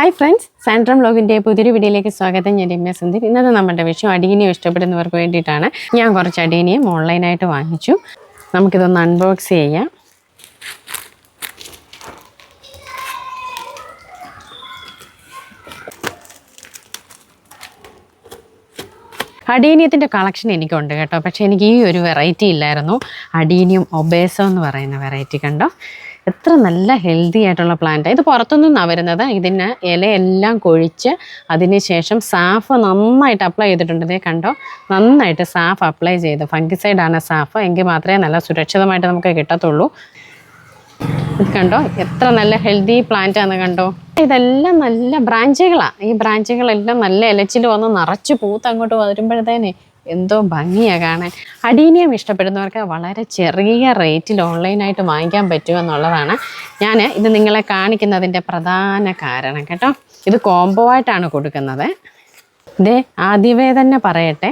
Hi friends സാൻഡ്രം ബ്ലോഗിന്റെ പുതിയൊരു വീഡിയോയിലേക്ക് സ്വാഗതം. ഞാൻ രമ്യ സുന്ദർ ഇന്നത്തെ നമ്മുടെ വിഷയം അടിയനിയും ഇഷ്ടപ്പെടുന്നവർക്ക് വേണ്ടിയിട്ടാണ്. ഞാൻ കുറച്ച് അടിയനിയും ഓൺലൈനായിട്ട് വാങ്ങിച്ചു. നമുക്കിതൊന്ന് അൺബോക്സ് ചെയ്യാം. അഡീനിയത്തിന്റെ കളക്ഷൻ എനിക്കുണ്ട് കേട്ടോ. പക്ഷേ എനിക്ക് ഈ ഒരു വെറൈറ്റി ഇല്ലായിരുന്നു. അഡീനിയം ഒബേസോ എന്ന് പറയുന്ന വെറൈറ്റി കണ്ടോ? എത്ര നല്ല ഹെൽത്തി ആയിട്ടുള്ള പ്ലാന്റാണ് ഇത് പുറത്തുനിന്നാണ് വരുന്നത്. ഇതിന് ഇലയെല്ലാം കൊഴിച്ച് അതിന് ശേഷം സാഫ് നന്നായിട്ട് അപ്ലൈ ചെയ്തിട്ടുണ്ട്. ഇതേ കണ്ടോ? നന്നായിട്ട് സാഫ് അപ്ലൈ ചെയ്ത്. ഫംഗിസൈഡാണ് സാഫ്. എങ്കിൽ മാത്രമേ നല്ല സുരക്ഷിതമായിട്ട് നമുക്ക് കിട്ടത്തുള്ളൂ. കണ്ടോ? എത്ര നല്ല ഹെൽത്തി പ്ലാന്റ് ആണ് കണ്ടോ? ഇതെല്ലാം നല്ല ബ്രാഞ്ചുകളാണ് ഈ ബ്രാഞ്ചുകളെല്ലാം നല്ല ഇലച്ചിൽ വന്ന് നിറച്ച് പൂത്ത് അങ്ങോട്ട് വരുമ്പോഴത്തേനെ എന്തോ ഭംഗിയാ കാണാൻ. അടീനിയം ഇഷ്ടപ്പെടുന്നവർക്ക് വളരെ ചെറിയ റേറ്റിൽ ഓൺലൈനായിട്ട് വാങ്ങിക്കാൻ പറ്റുമെന്നുള്ളതാണ് ഞാൻ ഇത് നിങ്ങളെ കാണിക്കുന്നതിന്റെ പ്രധാന കാരണം കേട്ടോ. ഇത് കോംബോ ആയിട്ടാണ് കൊടുക്കുന്നത്. ഇതേ ആദ്യമേ തന്നെ പറയട്ടെ.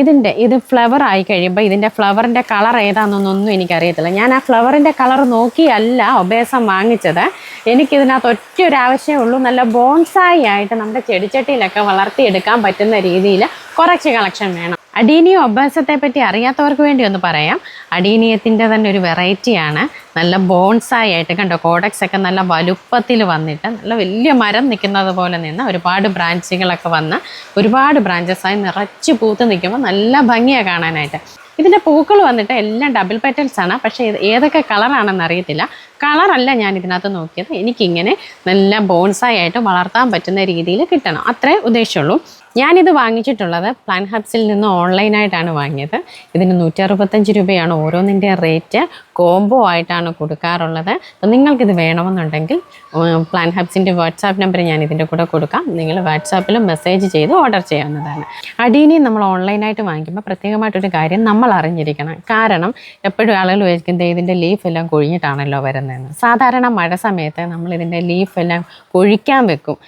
ഇതിന്റെ ഇത് ഫ്ലവർ ആയി കഴിയുമ്പോൾ ഇതിന്റെ ഫ്ലവറിന്റെ കളർ ഏതാണെന്നൊന്നും എനിക്കറിയത്തില്ല. ഞാൻ ആ ഫ്ലവറിന്റെ കളർ നോക്കിയല്ല ഒബേസം വാങ്ങിച്ചത്. എനിക്കിതിനകത്ത് ഒറ്റ ഒരു ആവശ്യമേ ഉള്ളൂ. നല്ല ബോൺസായി ആയിട്ട് നമ്മുടെ ചെടിച്ചട്ടിയിലൊക്കെ വളർത്തിയെടുക്കാൻ പറ്റുന്ന രീതിയിൽ കുറച്ച് കളക്ഷൻ വേണം. അടീനിയം ഒബേസത്തെ പറ്റി അറിയാത്തവർക്ക് വേണ്ടി ഒന്ന് പറയാം. അഡീനിയത്തിന്റെ തന്നെ ഒരു വെറൈറ്റിയാണ് നല്ല ബോൺസായി ആയിട്ട് കണ്ടോ? കോഡക്സ് ഒക്കെ നല്ല വലുപ്പത്തിൽ വന്നിട്ട് നല്ല വലിയ മരം നിൽക്കുന്നത് പോലെ നിന്ന് ഒരുപാട് ബ്രാഞ്ചുകളൊക്കെ വന്ന് ഒരുപാട് ബ്രാഞ്ചസായി നിറച്ച് പൂത്ത് നിൽക്കുമ്പോൾ നല്ല ഭംഗിയാണ് കാണാനായിട്ട്. ഇതിന്റെ പൂക്കൾ വന്നിട്ട് എല്ലാം ഡബിൾ പെറ്റൽസ് ആണ്. പക്ഷേ ഏതൊക്കെ കളറാണെന്ന് അറിയത്തില്ല. കളറല്ല ഞാൻ ഇതിനകത്ത് നോക്കിയത്. എനിക്കിങ്ങനെ നല്ല ബോൺസായി ആയിട്ട് വളർത്താൻ പറ്റുന്ന രീതിയിൽ കിട്ടണം. അത്രേ ഉദ്ദേശമുള്ളൂ ഞാനിത് വാങ്ങിച്ചിട്ടുള്ളത് പ്ലാൻ ഹബ്സിൽ നിന്ന് ഓൺലൈനായിട്ടാണ് വാങ്ങിയത്. ഇതിന് നൂറ്റി അറുപത്തഞ്ച് രൂപയാണ് ഓരോന്നിന്റെ റേറ്റ് കോംബോ ആയിട്ടാണ് കൊടുക്കാറുള്ളത്. അപ്പം നിങ്ങൾക്കിത് വേണമെന്നുണ്ടെങ്കിൽ പ്ലാൻ ഹബ്സിന്റെ വാട്സാപ്പ് നമ്പർ ഞാൻ ഇതിന്റെ കൂടെ കൊടുക്കാം. നിങ്ങൾ വാട്സാപ്പിൽ മെസ്സേജ് ചെയ്ത് ഓർഡർ ചെയ്യാവുന്നതാണ്. അടീനി നമ്മൾ ഓൺലൈനായിട്ട് വാങ്ങിക്കുമ്പോൾ പ്രത്യേകമായിട്ടൊരു കാര്യം നമ്മൾ അറിഞ്ഞിരിക്കണം. കാരണം എപ്പോഴും ആളുകൾ വിചാരിക്കുന്നത് ഇതിന്റെ ലീഫ് എല്ലാം കൊഴിഞ്ഞിട്ടാണല്ലോ വരുന്നതെന്ന്. സാധാരണ മഴ സമയത്ത് നമ്മൾ ഇതിന്റെ ലീഫ് എല്ലാം കൊഴിക്കാൻ വെക്കും.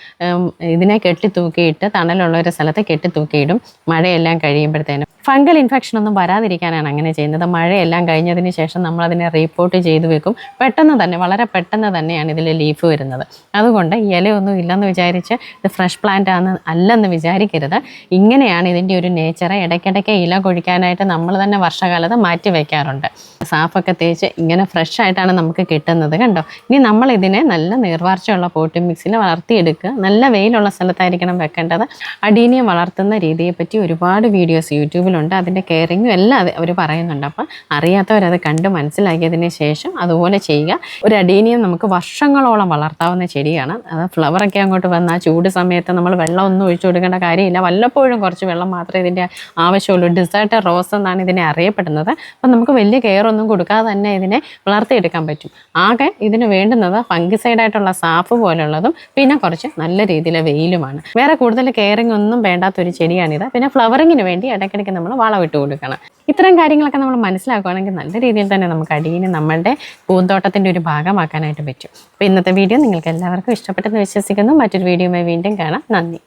ഇതിനെ കെട്ടി തൂക്കിയിട്ട് തണലുള്ള ഒരു സ്ഥലത്ത് കെട്ടി തൂക്കിയിടും മഴയെല്ലാം കഴിയുമ്പോഴത്തേനും ഫംഗൽ ഇൻഫെക്ഷൻ ഒന്നും വരാതിരിക്കാനാണ് അങ്ങനെ ചെയ്യുന്നത്. മഴയെല്ലാം കഴിഞ്ഞതിന് ശേഷം നമ്മൾ അതിനെ റീപ്പോർട്ട് ചെയ്തു വെക്കും. പെട്ടെന്ന് തന്നെ വളരെ പെട്ടെന്ന് തന്നെയാണ് ഇതിൽ ലീഫ് വരുന്നത്. അതുകൊണ്ട് ഇലയൊന്നും ഇല്ലെന്ന് വിചാരിച്ച് ഇത് ഫ്രഷ് പ്ലാന്റ് ആണ് അല്ലെന്ന് വിചാരിക്കരുത്. ഇങ്ങനെയാണ് ഇതിന്റെ ഒരു നേച്ചർ ഇടയ്ക്കിടയ്ക്ക് ഇല കൊഴിക്കാനായിട്ട് നമ്മൾ തന്നെ വർഷകാലത്ത് മാറ്റി വയ്ക്കാറുണ്ട് സാഫൊക്കെ തേച്ച് ഇങ്ങനെ ഫ്രഷ് ആയിട്ടാണ് നമുക്ക് കിട്ടുന്നത് കണ്ടോ? ഇനി നമ്മൾ ഇതിനെ നല്ല നീർവാർച്ചയുള്ള പോട്ടി മിക്സിൽ വളർത്തിയെടുക്കുക. നല്ല വെയിലുള്ള സ്ഥലത്തായിരിക്കണം വെക്കേണ്ടത്. അടീനിയം വളർത്തുന്ന രീതിയെപ്പറ്റി ഒരുപാട് വീഡിയോസ് യൂട്യൂബിലുണ്ട് അതിന്റെ കെയറിങ്ങും എല്ലാം അവർ പറയുന്നുണ്ട്. അപ്പം അറിയാത്തവരത് കണ്ട് മനസ്സിലാക്കിയതിന് ശേഷം അതുപോലെ ചെയ്യുക. ഒരു അടീനിയം നമുക്ക് വർഷങ്ങളോളം വളർത്താവുന്ന ചെടിയാണ്. അത് ഫ്ലവറൊക്കെ അങ്ങോട്ട് വന്ന ആ ചൂട് സമയത്ത് നമ്മൾ വെള്ളം ഒന്നും ഒഴിച്ചു കൊടുക്കേണ്ട കാര്യമില്ല. വല്ലപ്പോഴും കുറച്ച് വെള്ളം മാത്രമേ ഇതിന്റെ ആവശ്യമുള്ളൂ. ഡിസേർട്ട് റോസ് എന്നാണ് ഇതിനെ അറിയപ്പെടുന്നത്. അപ്പം നമുക്ക് വലിയ കെയർ ഒന്നും കൊടുക്കാതെ തന്നെ ഇതിനെ വളർത്തിയെടുക്കാൻ പറ്റും. ആകെ ഇതിന് വേണ്ടുന്നത് ഫംഗിസൈഡായിട്ടുള്ള സാഫ് പോലുള്ളതും പിന്നെ കുറച്ച് നല്ല രീതിയിലെ വെയിലുമാണ്. വേറെ കൂടുതൽ കെയറിങ് ഒന്നും വേണ്ടാത്തൊരു ചെടിയാണിത്. പിന്നെ ഫ്ലവറിങ്ങിന് വേണ്ടി ഇടയ്ക്കിടയ്ക്ക് നമ്മൾ വളമിട്ട് കൊടുക്കണം. ഇത്തരം കാര്യങ്ങളൊക്കെ നമ്മൾ മനസ്സിലാക്കുകയാണെങ്കിൽ നല്ല രീതിയിൽ തന്നെ നമുക്ക് അടിയിന് നമ്മളുടെ പൂന്തോട്ടത്തിന്റെ ഒരു ഭാഗമാക്കാനായിട്ട് പറ്റും. അപ്പോൾ ഇന്നത്തെ വീഡിയോ നിങ്ങൾക്ക് എല്ലാവർക്കും ഇഷ്ടപ്പെട്ടെന്ന് വിശ്വസിക്കുന്നു. മറ്റൊരു വീഡിയോയുമായി വീണ്ടും കാണാം. നന്ദി.